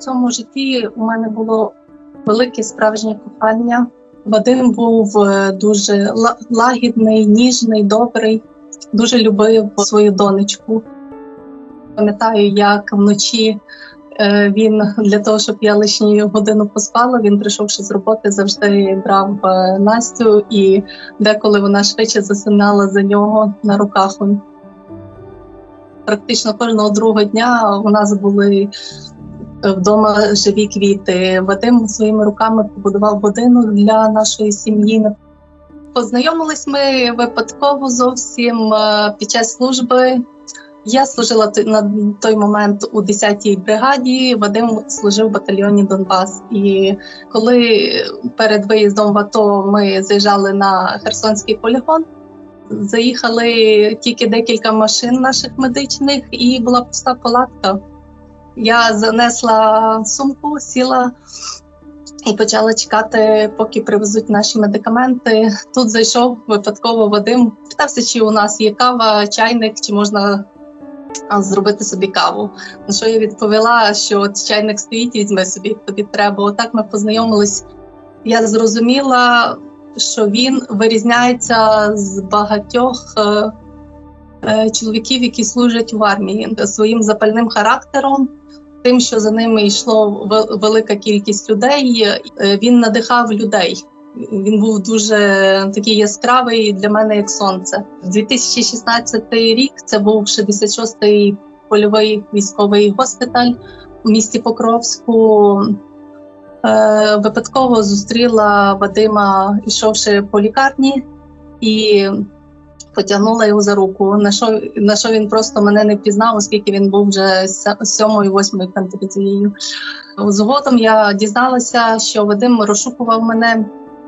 Цьому житті у мене було велике справжнє кохання. Вадим був е, дуже лагідний, ніжний, добрий, дуже любив свою донечку. Пам'ятаю, як вночі е, він для того, щоб я лишню годину поспала, він прийшовши з роботи, завжди брав е, Настю, і деколи вона швидше засинала за нього на руках. практично кожного другого дня у нас були вдома живі квіти. Вадим своїми руками побудував будинок для нашої сім'ї. Познайомились ми випадково зовсім е, під час служби. Я служила на той момент у 10-й бригаді. Вадим служив в батальйоні Донбас. І коли перед виїздом в АТО ми заїжджали на Херсонський полігон, заїхали тільки декілька машин наших медичних, і була пуста палатка. Я занесла сумку, сіла і почала чекати, поки привезуть наші медикаменти. Тут зайшов випадково Вадим, питався, чи у нас є кава, чайник, чи можна зробити собі каву. На що я відповіла, що от чайник стоїть, візьми собі, тобі треба. Отак ми познайомились. Я зрозуміла, що він вирізняється з багатьох е, чоловіків, які служать в армії, своїм запальним характером. Тим, що за ними йшло велика кількість людей, е, він надихав людей. Він був дуже такий яскравий для мене як сонце. 2016 рік це був 66-й польовий військовий госпіталь у місті Покровську. Е, випадково зустріла Вадима, йшовши по лікарні, і потягнула його за руку. На що, на що він просто мене не впізнав, оскільки він був вже сьомою, восьмою кантицією. Згодом я дізналася, що Вадим розшукував мене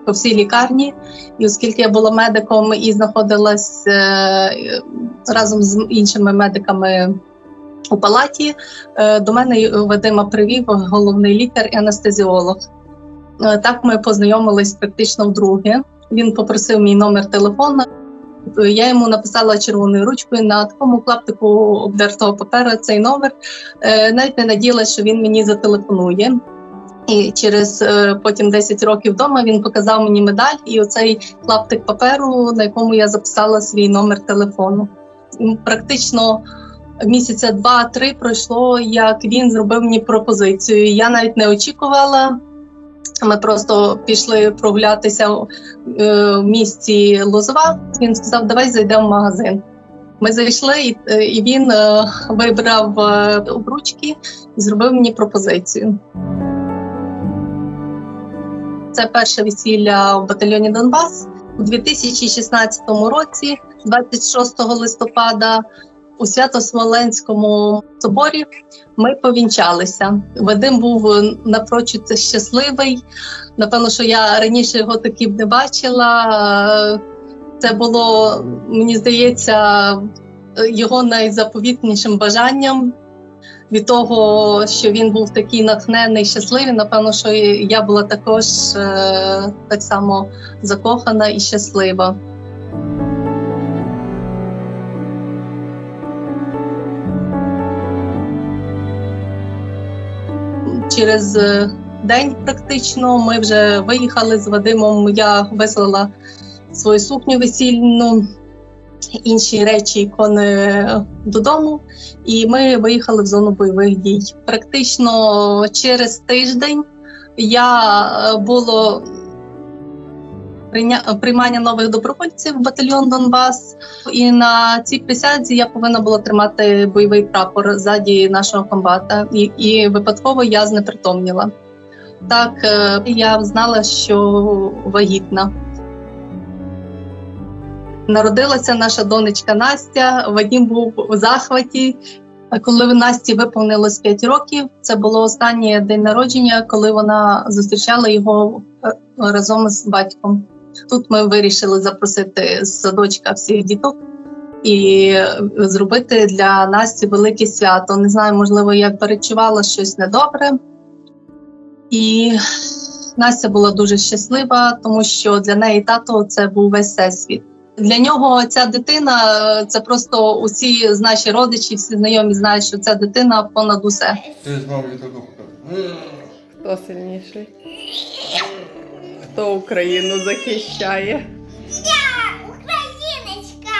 по всій лікарні, і оскільки я була медиком і знаходилась е, разом з іншими медиками у палаті, е, до мене Вадима привів головний лікар і анестезіолог. Е, Так ми познайомились практично вдруге. Він попросив мій номер телефону. Я йому написала червоною ручкою на такому клаптику обдертого папера цей номер. Е, Навіть не надіялась, що він мені зателефонує. І через е, потім 10 років вдома він показав мені медаль і оцей клаптик паперу, на якому я записала свій номер телефону. Практично місяця два-три пройшло, як він зробив мені пропозицію. Я навіть не очікувала. Ми просто пішли прогулятися е, в місті Лозова. Він сказав, давай зайдемо в магазин. Ми зайшли, і, е, він е, вибрав обручки і зробив мені пропозицію. Це перше весілля в батальйоні Донбас у 2016 році, 26 листопада, у Свято-Смоленському соборі ми повінчалися. Вадим був напрочуд щасливий. Напевно, що я раніше його таким не бачила. Це було, мені здається, його найзаповітнішим бажанням від того, що він був такий натхнений, щасливий. Напевно, що я була також е, так само закохана і щаслива. Через е, день практично ми вже виїхали з Вадимом. Я вислала свою сукню весільну, інші речі, ікони додому, і ми виїхали в зону бойових дій. Практично через тиждень я е, було приймання нових добровольців в батальйон Донбас. І на цій присязі я повинна була тримати бойовий прапор ззаді нашого комбата, і, і випадково я знепритомніла. Так е, я знала, що вагітна. Народилася наша донечка Настя. Вадім був у захваті. Коли Насті виповнилось 5 років, це було останнє день народження, коли вона зустрічала його е, разом з батьком. Тут ми вирішили запросити з садочка всіх діток і зробити для Насті велике свято. Не знаю, можливо, я перечувала щось недобре. І Настя була дуже щаслива, тому що для неї тато це був весь всесвіт. Для нього ця дитина це просто усі наші родичі, всі знайомі знають, що ця дитина понад усе. Ти з мамою. Хто сильніший? Хто Україну захищає? Україночка!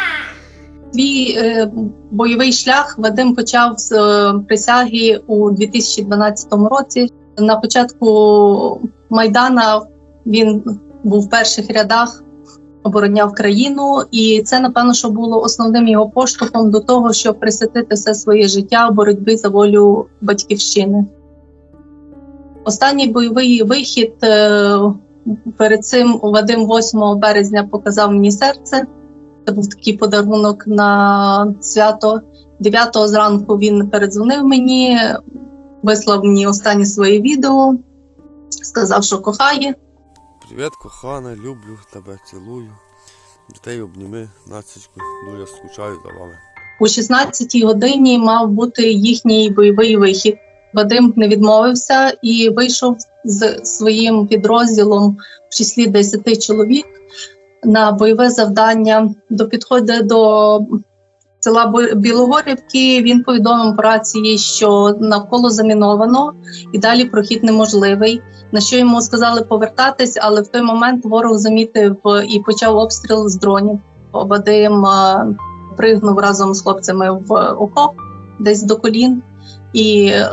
Свій е, бойовий шлях Вадим почав з е, присяги у 2012 році. На початку Майдана він був в перших рядах, обороняв країну, і це, напевно, що було основним його поштовхом до того, щоб присвятити все своє життя у боротьбі за волю батьківщини. Останній бойовий вихід е, перед цим Вадим 8 березня показав мені серце. Це був такий подарунок на свято. 9 зранку він передзвонив мені, вислав мені останнє своє відео, сказав, що кохає. Привіт, кохана, люблю тебе, цілую. Дітей обніми, нацечку, дуже скучаю за вами. У 16-й годині мав бути їхній бойовий вихід. Вадим не відмовився і вийшов з своїм підрозділом в числі 10 чоловік на бойове завдання. До підходу до села Білогорівки він повідомив по рації, що навколо заміновано і далі прохід неможливий. На що йому сказали повертатись, але в той момент ворог замітив і почав обстріл з дронів. Вадим е, пригнув разом з хлопцями в окоп десь до колін. І е,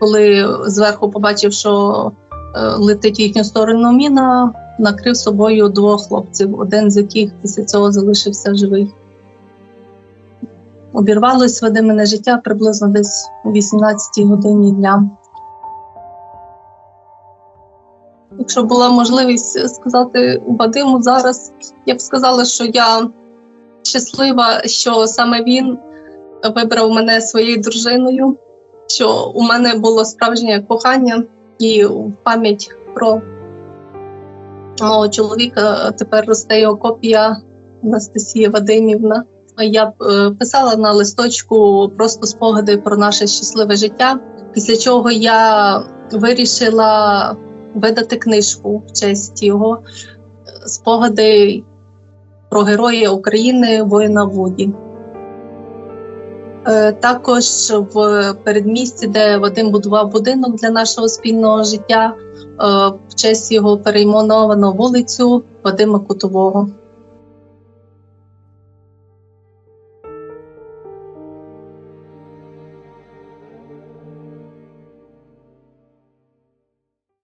коли зверху побачив, що е, летить їхню сторону міна, накрив собою двох хлопців, один з яких після цього залишився живий. Обірвалось Вадимине життя приблизно десь о 18-й годині дня. Якщо була можливість сказати Вадиму зараз, я б сказала, що я щаслива, що саме він вибрав мене своєю дружиною, що у мене було справжнє кохання і пам'ять про мого чоловіка тепер росте його копія Анастасія Вадимівна. Я е, писала на листочку просто спогади про наше щасливе життя. Після чого я вирішила видати книжку в честь його е, спогади про героя України воїна Вуді. Е, Також в передмісті, де Вадим будував будинок для нашого спільного життя, е, в честь його перейменовано вулицю Вадима Кутового.